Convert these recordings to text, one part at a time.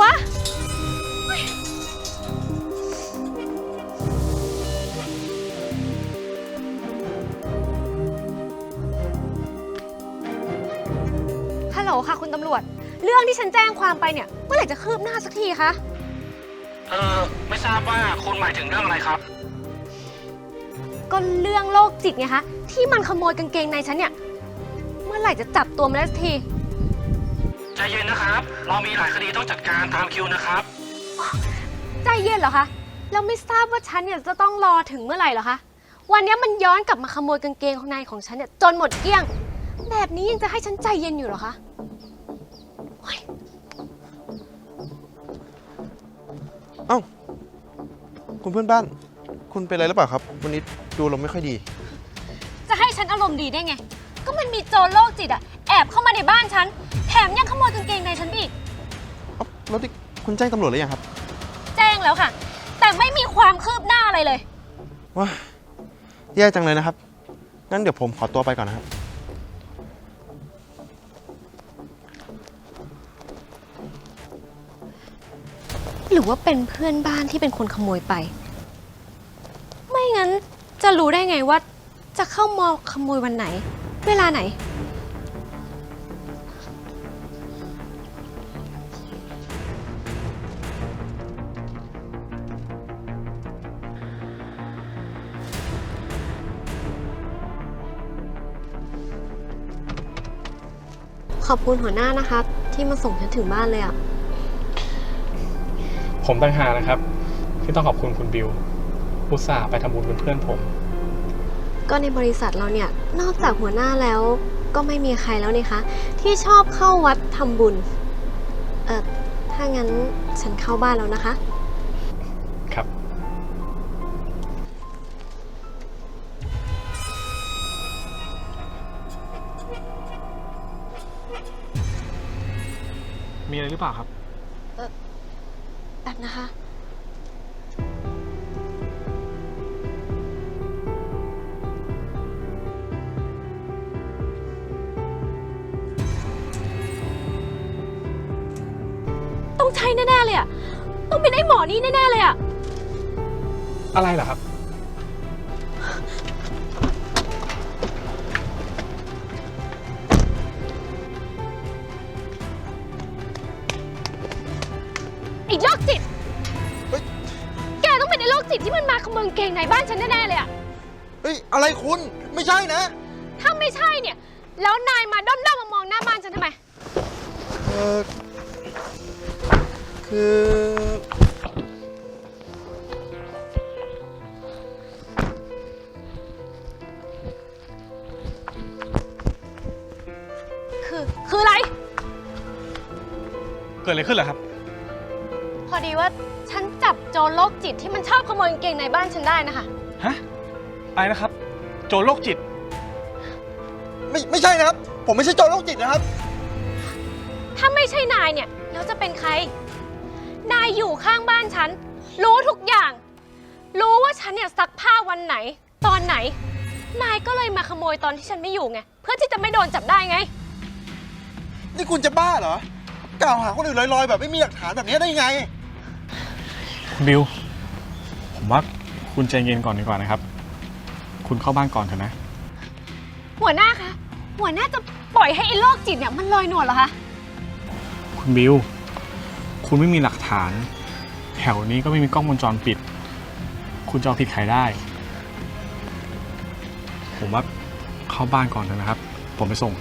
วะ ฮัลโหลค่ะคุณตำรวจ เรื่องที่ฉันแจ้งความไปเนี่ยเมื่อไหร่จะคืบหน้าสักทีคะ เออ ไม่ทราบว่าคุณหมายถึงเรื่องอะไรครับ ก็เรื่องโรคจิตไงคะ ที่มันขโมยกางเกงในฉันเนี่ย เมื่อไหร่จะจับตัวมันได้สักที ใจเย็นนะครับ เรามีหลายคดีต้องจัดการตามคิวนะครับ ใจเย็นเหรอคะแล้วไม่ทราบว่าฉันเนี่ยจะต้องรอถึงเมื่อไหร่เหรอคะ วันนี้มันย้อนกลับมาขโมยกางเกงของนายของฉันเนี่ยจนหมดเกลี้ยง แบบนี้ยังจะให้ฉันใจเย็นอยู่เหรอคะเอ้า คุณเพื่อนบ้าน คุณเป็นอะไรหรือเปล่าครับ วันนี้ดูลมณ์ไม่ค่อยดี จะให้ฉันอารมณ์ดีได้ไง ก็มันมีโจรโรคจิตอะแอบเข้ามาในบ้านฉัน แถมยังขโมยกางเกงในฉันอีก เอ้าแล้วที่คุณแจ้งตำรวจหรือยังครับแจ้งแล้วค่ะ แต่ไม่มีความคืบหน้าอะไรเลย ว้าแย่จังเลยนะครับ งั้นเดี๋ยวผมขอตัวไปก่อนนะครับ หรือว่าเป็นเพื่อนบ้านที่เป็นคนขโมยไป ไม่งั้นจะรู้ได้ไงว่า จะเข้ามาขโมยวันไหน เวลาไหน ขอบคุณหัวหน้านะคะที่มาส่งฉันถึงบ้านเลยอะผมต่างหากนะครับ ที่ต้องขอบคุณคุณบิวอุตส่าห์ไปทำบุญเป็นเพื่อนผม ก็ในบริษัทเราเนี่ยนอกจากหัวหน้าแล้ว ก็ไม่มีใครแล้วนี่คะ ที่ชอบเข้าวัดทำบุญ เออถ้างั้นฉันเข้าบ้านแล้วนะคะ ช่แน่ๆเลยอะต้องเป็นไอ้หมอนี่แน่ๆเลยอะอะไรเหรอครับ ไอ้โรคจิต เฮ้ย แกต้องเป็นไอ้โรคจิตที่มันมาขโมยกางเกงในบ้านฉันแน่ๆเลยอะเฮ้ย อะไรคุณไม่ใช่นะ ถ้าไม่ใช่เนี่ย แล้วนายมาด้อมๆมามองหน้าบ้านฉันทำไม เออ คือคือคืออะไร เกิดอะไรขึ้นเหรอครับ พอดีว่าฉันจับโจรโรคจิตที่มันชอบขโมยกางเกงในบ้านฉันได้นะคะ ฮะอะไรนะครับ โจรโรคจิต ไม่ไม่ใช่นะครับ ผมไม่ใช่โจรโรคจิตนะครับ ถ้าไม่ใช่นายเนี่ย แล้วจะเป็นใครนายอยู่ข้างบ้านฉัน รู้ทุกอย่าง รู้ว่าฉันเนี่ยซักผ้าวันไหน ตอนไหน นายก็เลยมาขโมยตอนที่ฉันไม่อยู่ไง เพื่อที่จะไม่โดนจับได้ไง นี่คุณจะบ้าเหรอ กล่าวหาคนอื่นลอยๆ แบบไม่มีหลักฐานแบบนี้ได้ยังไง คุณบิว ผมว่าคุณใจเย็นก่อนดีกว่านะครับ คุณเข้าบ้านก่อนเถอะนะ หัวหน้าคะ หัวหน้าจะปล่อยให้ไอ้โรคจิตเนี่ยมันลอยนวลเหรอคะ คุณบิว คุณไม่มีหลักฐาน แถวนี้ก็ไม่มีกล้องวงจรปิด คุณจะเอาผิดใครได้ ผมว่าเข้าบ้านก่อนเถอะนะครับ ผมไปส่ง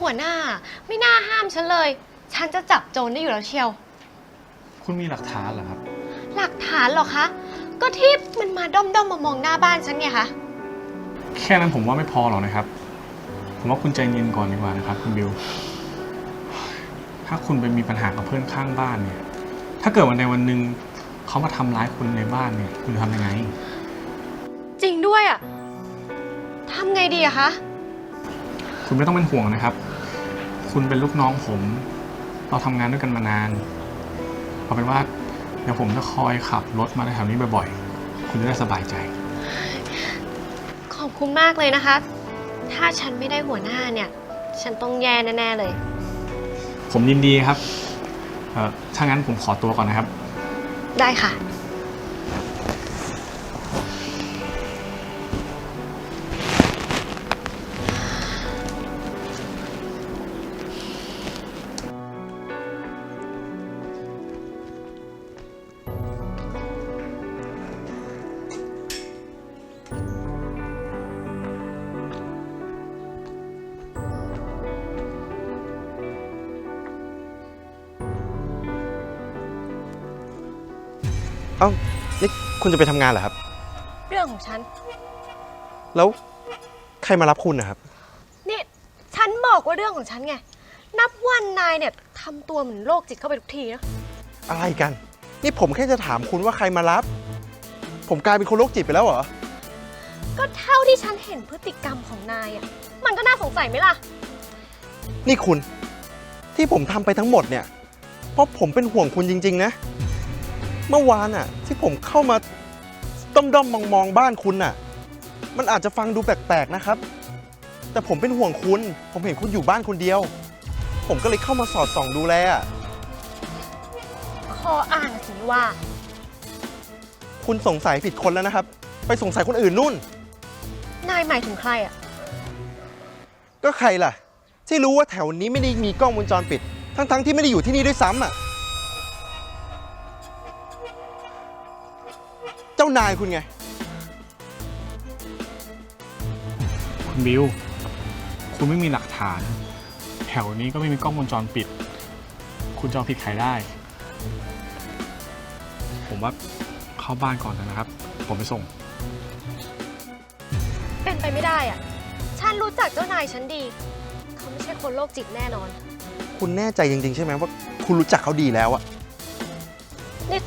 หัวหน้า ไม่น่าห้ามฉันเลย ฉันจะจับโจรได้อยู่แล้วเชียว คุณมีหลักฐานเหรอครับ หลักฐานเหรอคะ ก็ที่มันมาด้อมด้อมๆมามองหน้าบ้านฉันไงคะ แค่นั้นผมว่าไม่พอหรอกนะครับ ผมว่าคุณใจเย็นก่อนดีกว่านะครับคุณบิว ถ้าคุณไปมีปัญหากับเพื่อนข้างบ้านเนี่ย ถ้าเกิดวันใดวันหนึ่งเขามาทำร้ายคุณในบ้านเนี่ย คุณจะทำยังไง จริงด้วยอะทำไงดีอะคะ คุณไม่ต้องเป็นห่วงนะครับ คุณเป็นลูกน้องผม เราทำงานด้วยกันมานาน เอาเป็นว่าเดี๋ยวผมจะคอยขับรถมาแถวนี้บ่อยๆ คุณจะได้สบายใจ ขอบคุณมากเลยนะคะ ถ้าฉันไม่ได้หัวหน้าเนี่ย ฉันต้องแย่แน่ๆเลย ผมยินดีครับ เอ่อถ้างั้นผมขอตัวก่อนนะครับ ได้ค่ะ คุณจะไปทำงานเหรอครับ เรื่องของฉัน แล้วใครมารับคุณนะครับ นี่ ฉันบอกว่าเรื่องของฉันไง นับวันนายเนี่ยทำตัวเหมือนโรคจิตเข้าไปทุกทีนะ อะไรกัน นี่ผมแค่จะถามคุณว่าใครมารับ ผมกลายเป็นคนโรคจิตไปแล้วเหรอ ก็เท่าที่ฉันเห็นพฤติกรรมของนายอะมันก็น่าสงสัยไหมล่ะ นี่คุณ ที่ผมทำไปทั้งหมดเนี่ย เพราะผมเป็นห่วงคุณจริง ๆ นะ เมื่อวานอะที่ผมเข้ามาด้อมด้อมมองมองๆบ้านคุณน่ะมันอาจจะฟังดูแปลกๆนะครับ แต่ผมเป็นห่วงคุณ ผมเห็นคุณอยู่บ้านคนเดียว ผมก็เลยเข้ามาสอดส่องดูแลอะข้ออ้างสิว่า คุณสงสัยผิดคนแล้วนะครับ ไปสงสัยคนอื่นนู่น นายหมายถึงใครอะก็ใครล่ะ ที่รู้ว่าแถวนี้ไม่ได้มีกล้องวงจรปิด ทั้งๆที่ไม่ได้อยู่ที่นี่ด้วยซ้ำอะ เจ้านายคุณไง คุณบิว คุณไม่มีหลักฐาน แถวนี้ก็ไม่มีกล้องวงจรปิด คุณจะเอาผิดใครได้ ผมว่าเข้าบ้านก่อนเถอะนะครับ ผมไปส่ง เป็นไปไม่ได้อะฉันรู้จักเจ้านายฉันดี เขาไม่ใช่คนโรคจิตแน่นอน คุณแน่ใจจริงๆ ใช่ไหมว่า คุณรู้จักเขาดีแล้วอะนี่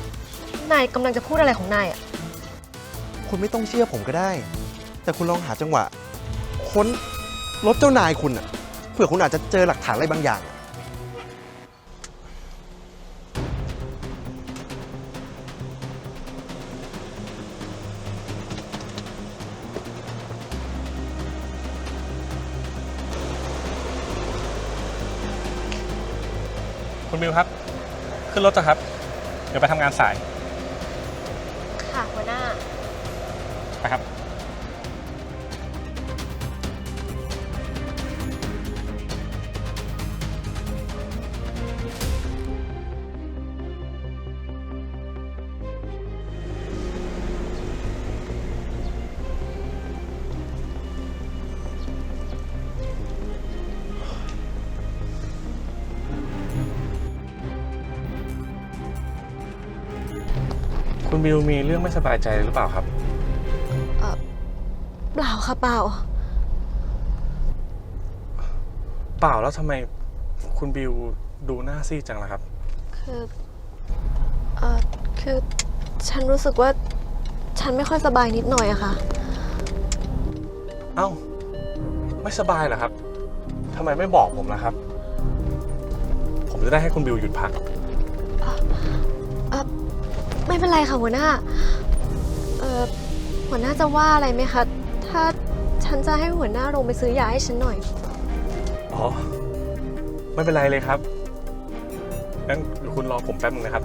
นายกำลังจะพูดอะไรของนายอะ คุณไม่ต้องเชื่อผมก็ได้ แต่คุณลองหาจังหวะ ค้นรถเจ้านายคุณอะเผื่อคุณอาจจะเจอหลักฐานอะไรบางอย่างอะคุณบิวครับ ขึ้นรถเถอะครับ เดี๋ยวไปทำงานสาย ค่ะหัวหน้า ครับคุณบิวมีเรื่องไม่สบายใจหรือเปล่าครับ ค่ะเปล่า เปล่าแล้วทำไมคุณบิวดูหน้าซีดจังล่ะครับ คือเอ่อคือฉันรู้สึกว่าฉันไม่ค่อยสบายนิดหน่อยอะค่ะ เอ้า ไม่สบายเหรอครับทำไมไม่บอกผมล่ะครับ ผมจะได้ให้คุณบิวหยุดพัก เอ่อไม่เป็นไรค่ะหัวหน้า เอ่อหัวหน้าจะว่าอะไรไหมคะ ถ้า ฉันจะให้หัวหน้าลงไปซื้อยาให้ฉันหน่อย อ๋อ ไม่เป็นไรเลยครับงั้นเดี๋ยวคุณรอผมแป๊บนึงนะครับ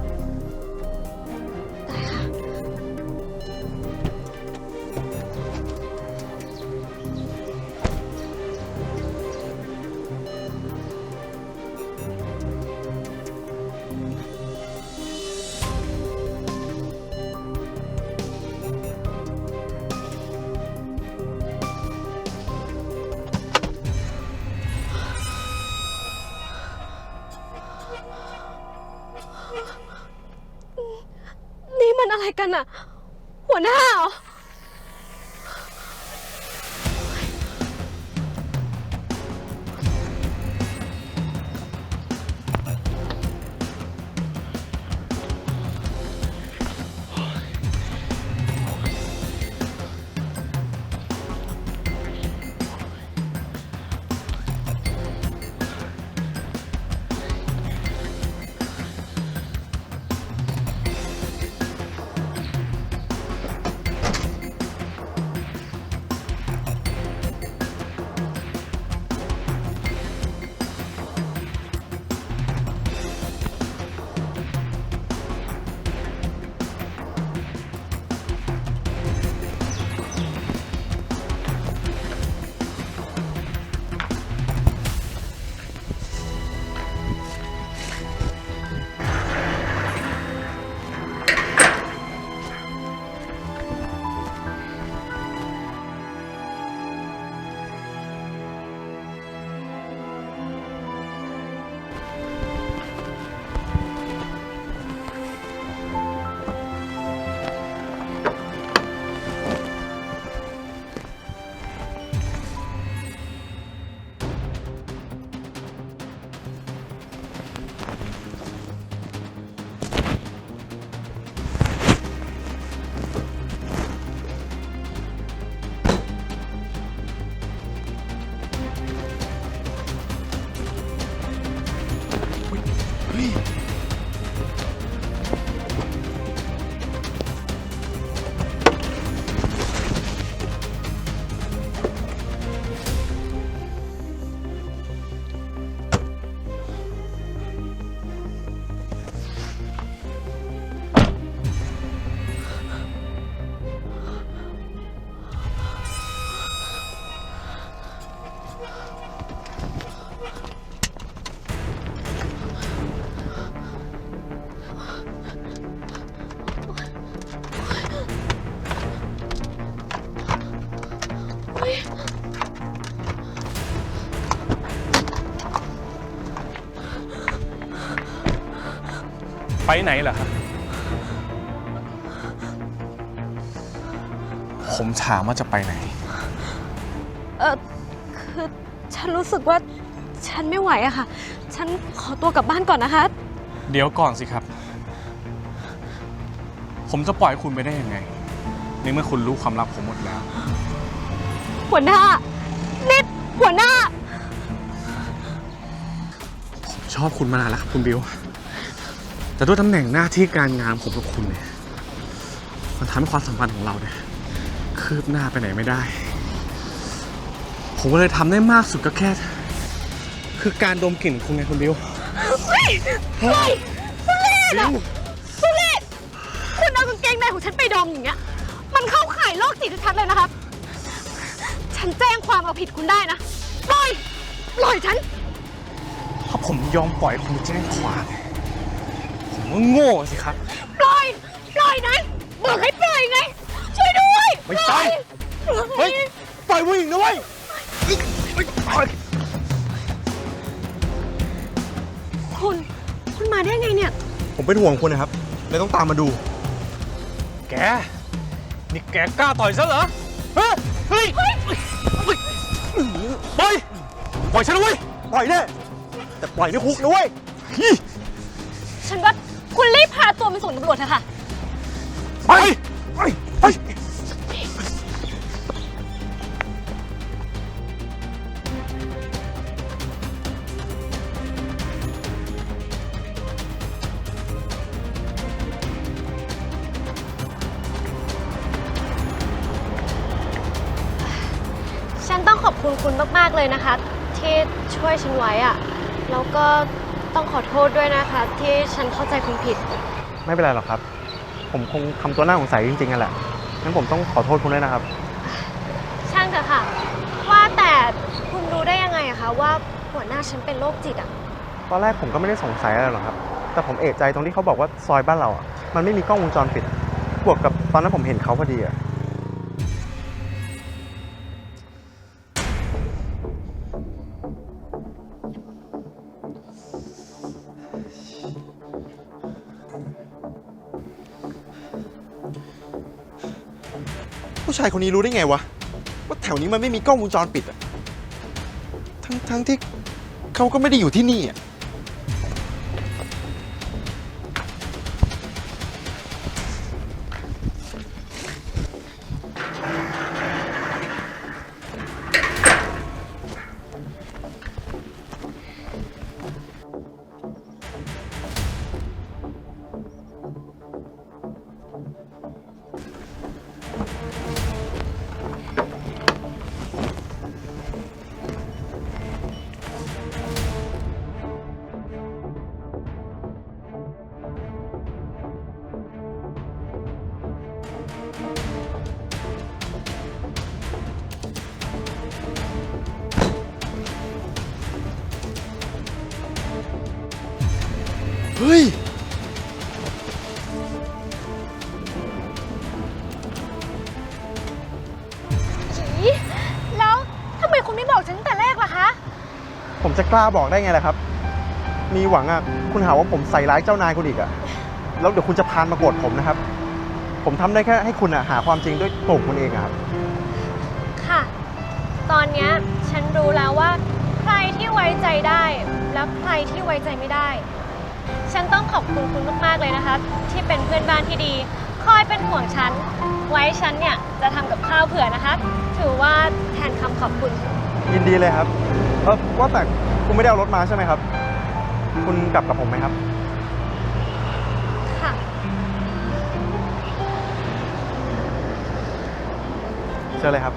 กันอะหัวหน้าเหรอ ไปไหนเหรอครับ ผมถามว่าจะไปไหน เออคือฉันรู้สึกว่าฉันไม่ไหวอะค่ะ ฉันขอตัวกลับบ้านก่อนนะคะ เดี๋ยวก่อนสิครับ ผมจะปล่อยคุณไปได้ยังไงในเมื่อคุณรู้ความลับผมหมดแล้ว หัวหน้า นิดหัวหน้าชอบคุณมานานแล้วครับคุณบิว แต่ด้วยตำแหน่งหน้าที่การงานผมกับคุณเนี่ยมันทำให้ความสัมพันธ์ของเราเนี่ยคืบหน้าไปไหนไม่ได้ ผมก็เลยทำได้มากสุดก็แค่ คือการดมกลิ่นคุณไงคุณบิวทุเรศอะทุเรศคุณเอากางเกงในของฉันไปดมอย่างเงี้ย มันเข้าข่ายโรคจิตชัดๆเลยนะครับ ฉันแจ้งความเอาผิดคุณได้นะ ปล่อย ปล่อยฉันถ้าผมยอมปล่อยคุณไปแจ้งความเนี่ ยผมก็โง่สิครับ ปล่อย ปล่อยนะบอกให้ปล่อยไง ช่วยด้วยไม่ไปเฮ้ยปล่อยผู้หญิงนะเว้ยคุณ คุณมาได้ไงเนี่ย ผมเป็นห่วงคุณนะครับเลยต้องตามมาดู แก นี่แกกล้าต่อยฉันเหรอเฮ้ยเฮ้ยปล่อยปล่อยฉันนะเว้ยปล่อยแน่แต่ปล่อยในคุกนะเว้ย ฉันว่า คุณรีบพาตัวไปส่งตำรวจเถอะค่ะ ไปไปไปฉันต้องขอบคุณคุณมาก ๆ เลยนะคะ ที่ช่วยฉันไว้อะแล้วก็ ต้องขอโทษด้วยนะคะ ที่ฉันเข้าใจคุณผิด ไม่เป็นไรหรอกครับ ผมคงทำตัวหน้าสงสัยจริงๆกันแหละงั้นผมต้องขอโทษคุณด้วยนะครับ ช่างเถอะค่ะ ว่าแต่คุณรู้ได้ยังไงอะคะว่าหัวหน้าฉันเป็นโรคจิตอะตอนแรกผมก็ไม่ได้สงสัยอะไรหรอกครับ แต่ผมเอะใจตรงที่เขาบอกว่าซอยบ้านเราอะ มันไม่มีกล้องวงจรปิด บวกกับตอนนั้นผมเห็นเขาพอดีอะายคนนี้รู้ได้ไงวะ ว่าแถวนี้มันไม่มีกล้องวงจรปิดอะทั้งทั้งที่เขาก็ไม่ได้อยู่ที่นี่อะ กล้าบอกได้ไงล่ะครับ มีหวังอะ คุณหาว่าผมใส่ร้ายเจ้านายคุณอีกอะ แล้วเดี๋ยวคุณจะพานมาโกรธผมนะครับ ผมทำได้แค่ให้คุณอะหาความจริงด้วยตัวของคุณเองอะครับ ค่ะ ตอนเนี้ยฉันรู้แล้วว่า ใครที่ไว้ใจได้ และใครที่ไว้ใจไม่ได้ ฉันต้องขอบคุณคุณมาก ๆ เลยนะคะ ที่เป็นเพื่อนบ้านที่ดี คอยเป็นห่วงฉัน ไว้ฉันเนี่ยจะทำกับข้าวเผื่อนะคะ ถือว่าแทนคำขอบคุณ ยินดีเลยครับเออว่าแต่ คุณไม่ได้เอารถมาใช่ไหมครับ คุณกลับกับผมไหมครับ ค่ะ เชิญเลยครับ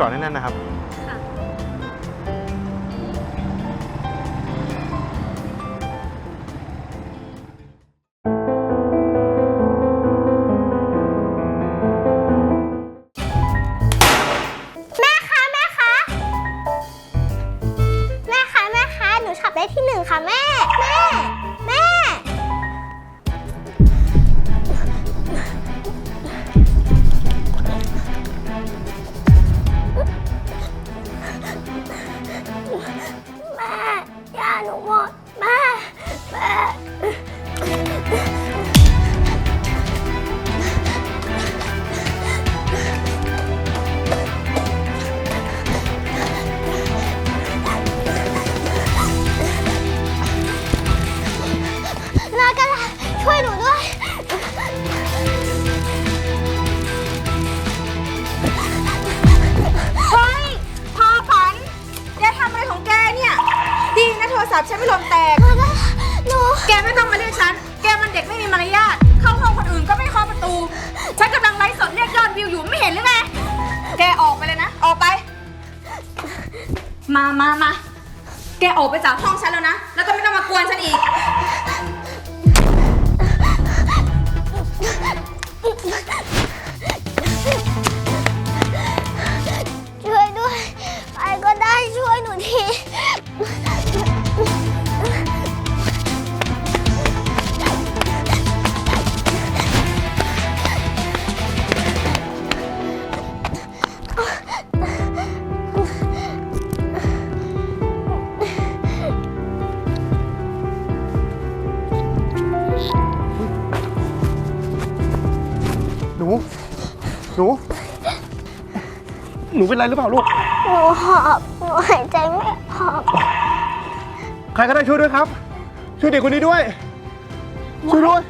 ก่อนแน่นๆนะครับ ออกไปจากห้อง นูเป็นไรหรือเปล่าลูก หนูหอบหนูหายใจไม่ออกใครก็ได้ช่วยด้วยครับ ช่วยเด็กคนนี้ด้วย ช่วยด้วย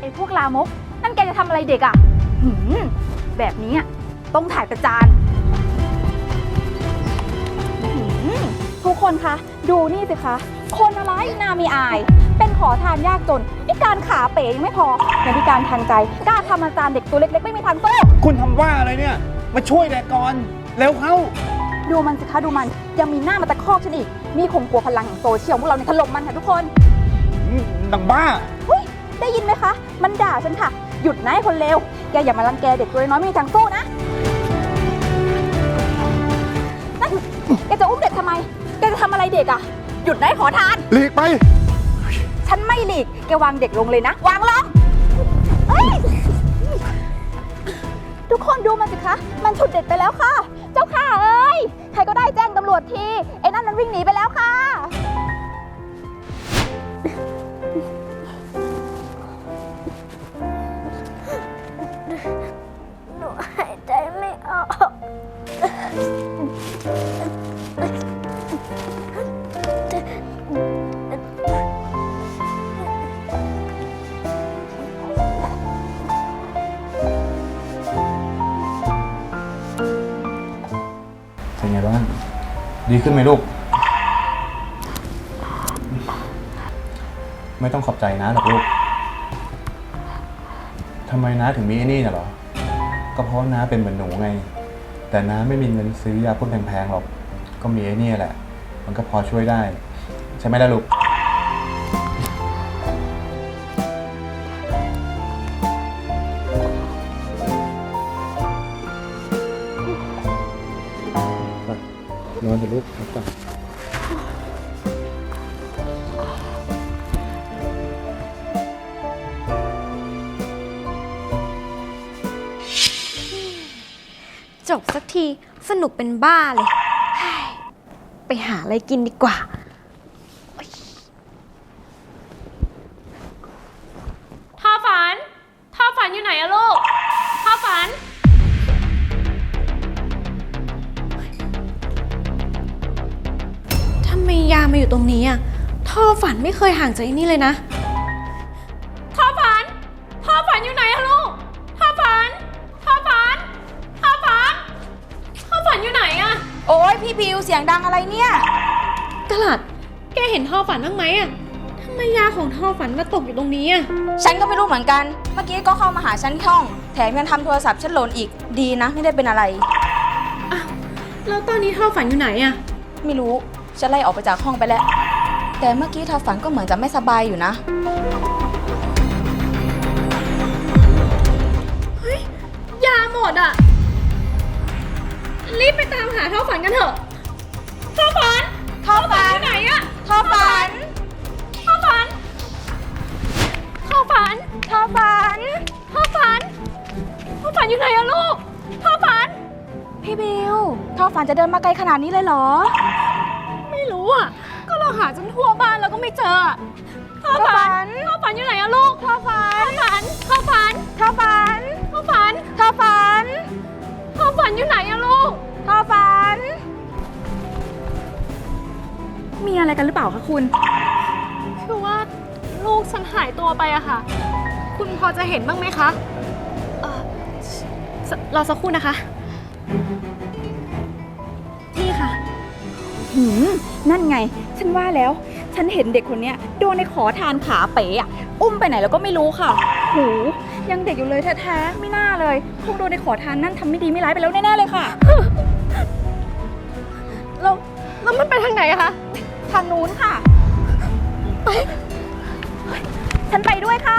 ไอ้พวกลามก นั่นแกจะทำอะไรเด็กอะหืมแบบนี้อะต้องถ่ายประจานหืมทุกคนคะ ดูนี่สิคะ คนอะไรหนามีอาย เป็นขอทานยากจนพิการขาเป๋ยังไม่พอยังพิการทางใจ กล้าทำอาจารย์เด็กตัวเล็กๆ ไม่มีทางสู้ คุณทำว่าอะไรเนี่ย มาช่วยเด็กก่อน เร็วเข้า ดูมันสิคะดูมันยังมีหน้ามาตะคอกฉันอีกนี่คงกลัวพลังแห่งโซเชียลพวกเราในยถล่มมันค่ะทุกคนหนังบ้า เฮ้ยได้ยินไหมคะ มันด่าฉันค่ะ หยุดนะไอ้คนเลวแกอย่ามารังแกเด็กตัวน้อยไม่มีทางสู้นะนั่นแกจะอุ้มเด็กทำไมแกจะทำอะไรเด็กอะ หยุดนะไอ้ขอทาน หลีกไป ฉันไม่หลีกแกวางเด็กลงเลยนะ วางลงเอ้ยทุกคนดูมันสิคะ มันฉุดเด็กไปแล้วค่ะเจ้า ค่ะเอ้ย ใครก็ได้แจ้งตำรวจทีไอ้นั่นมันวิ่งหนีไปแล้วค่ะ หนูหายใจไม่ออก ดีขึ้นไหมลูก ไม่ต้องขอบใจนะหรอกลูกทำไมน้าถึงมีไอ้นี่น่ะเหรอ ก็เพราะน้าเป็นเหมือนหนูไง แต่น้าไม่มีเงินซื้อยาพ่นแพงๆหรอก ก็มีไอ้นี่แหละ มันก็พอช่วยได้ ใช่ไหมล่ะลูก จบสักทีสนุกเป็นบ้าเลยเฮ้ยไปหาอะไรกินดีกว่าโอ๊ยท่อฝันท่อฝันอยู่ไหนอะลูกท่อฝัน ทำไมยามาอยู่ตรงนี้อะท่อฝันไม่เคยห่างจากไอ้นี่เลยนะ สียงดังอะไรเนี่ย กระหลัด แกเห็นท่อฝันบ้างไหมอะทำไมยาของท่อฝันมาตกอยู่ตรงนี้อะฉันก็ไม่รู้เหมือนกัน เมื่อกี้ก็เข้ามาหาฉันที่ห้อง แถมยังทำโทรศัพท์ฉันหล่นอีก ดีนะไม่ได้เป็นอะไร อ้าวแล้วตอนนี้ท่อฝันอยู่ไหนอะไม่รู้ ฉันไล่ออกไปจากห้องไปแล้ว แต่เมื่อกี้ทอฝันก็เหมือนจะไม่สบายอยู่นะยาหมดอะรีบไปตามหาท่อฝันกันเถอะ ท่อฝันท่อฝันอยู่ไหนอะทอฝันท่อฝันท่อฝันทอฝันท่อฝันท่อฝันอยู่ไหนอะลูกท่อฝัน พี่บิวทอฝันจะเดินมาไกลขนาดนี้เลยเหรอ ไม่รู้อะก็เราหาจนทั่วบ้านแล้วก็ไม่เจออะท่อฝันท่อฝันอยู่ไหนอะลูกท่อฝันท่อฝันทอฝันท่อฝันทอฝันท่อฝันอยู่ไหนอะลูกทอฝัน มีอะไรกันหรือเปล่าคะคุณ คือว่าลูกฉันหายตัวไปอะค่ะ คุณพอจะเห็นบ้างไหมคะเอ่อสรอสักครู่นะคะ นี่ค่ะ หืม นั่นไง ฉันว่าแล้ว ฉันเห็นเด็กคนเนี้ยโดนในขอทานขาเป๋อะอุ้มไปไหนแล้วก็ไม่รู้ค่ะ หู ยังเด็กอยู่เลยแท้ๆ ไม่น่าเลยคงโดนในขอทานนั่นทำไม่ดีไม่ร้ายไปแล้วแน่ๆเลยค่ะเราเรามันไปทางไหนอะคะ ทางนู้นค่ะ ไป ฉันไปด้วยค่ะ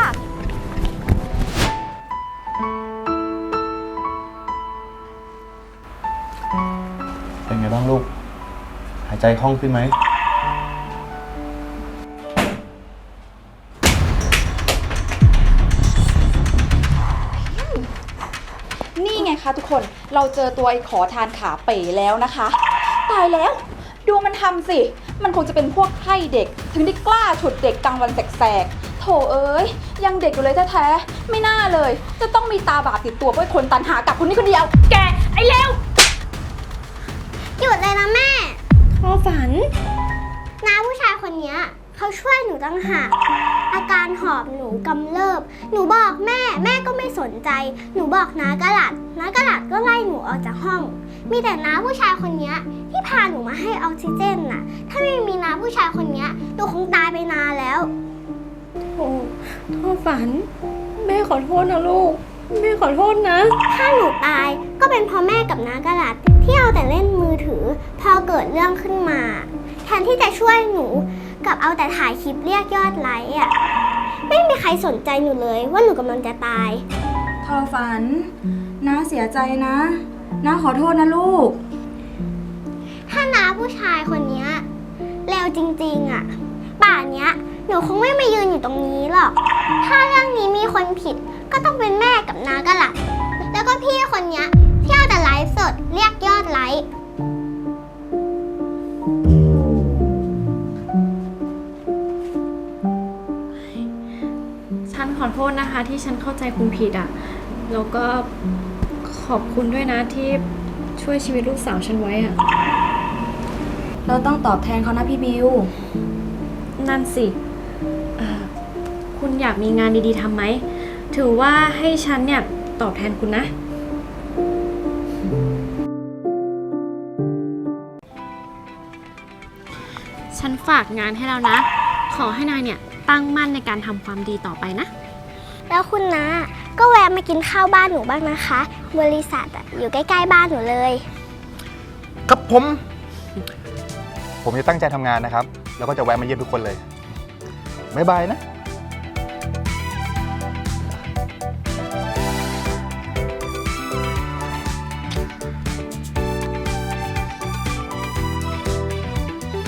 เป็นไงบ้างลูก หายใจคล่องขึ้นไหม นี่ไงคะทุกคน เราเจอตัวไอ้ขอทานขาเป๋แล้วนะคะ ตายแล้ว ดูมันทำสิ มันคงจะเป็นพวกไข้เด็ก ถึงได้กล้าฉุดเด็กกลางวันแสกๆ โถเอ้ย ยังเด็กอยู่เลยแท้ๆ ไม่น่าเลย จะต้องมีตาบาปติดตัวเพราะไอ้คนตันหากับคนนี้คนเดียว แก ไอ้เลว หยุดเลยนะแม่ทอฝัน น้าผู้ชายคนเนี้ยเขาช่วยหนูตั้งหากอาการหอบหนูกำเริบ หนูบอกแม่ แม่ก็ไม่สนใจ หนูบอกน้ากระหลัดน้ากระหลัดก็ไล่หนูออกจากห้อง มีแต่น้าผู้ชายคนเนี้ยที่พาหนูมาให้ออกซิเจนน่ะ ถ้าไม่มีน้าผู้ชายคนเนี้ยหนูคงตายไปนานแล้ว โอ้ทอฝัน แม่ขอโทษนะลูก แม่ขอโทษนะ ถ้าหนูตายก็เป็นเพราะแม่กับน้ากระหลัดที่เอาแต่เล่นมือถือ พอเกิดเรื่องขึ้นมา แทนที่จะช่วยหนูกลับเอาแต่ถ่ายคลิปเรียกยอดไลค์อะไม่มีใครสนใจหนูเลยว่าหนูกำลังจะตาย ทอฝัน น้าเสียใจนะ น้าขอโทษนะลูก ถ้าน้าผู้ชายคนเนี้ยเลวจริงๆอะป่านเนี้ยหนูคงไม่มายืนอยู่ตรงนี้หรอก ถ้าเรื่องนี้มีคนผิดก็ต้องเป็นแม่กับน้ากระหลัดแล้วก็พี่คนเนี้ยที่เอาแต่ไลฟ์สดเรียกยอดไลค์ฉันขอโทษนะคะที่ฉันเข้าใจคุณผิดอะ่ะแล้วก็ ขอบคุณด้วยนะที่ช่วยชีวิตลูกสาวฉันไว้อะ่ะเราต้องตอบแทนเขานะพี่บิว นั่นสิเอ่อคุณอยากมีงานดีๆทำไหม ถือว่าให้ฉันเนี่ยตอบแทนคุณนะ ฉันฝากงานให้แล้วนะ ขอให้นายเนี่ยตั้งมั่นในการทำความดีต่อไปนะ แล้วคุณนะ ก็แวะมากินข้าวบ้านหนูบ้างนะคะ บริษัทอะอยู่ใกล้ๆบ้านหนูเลย ครับผม ผมจะตั้งใจทำงานนะครับ แล้วก็จะแวะมาเยี่ยมทุกคนเลย บ๊ายบายนะ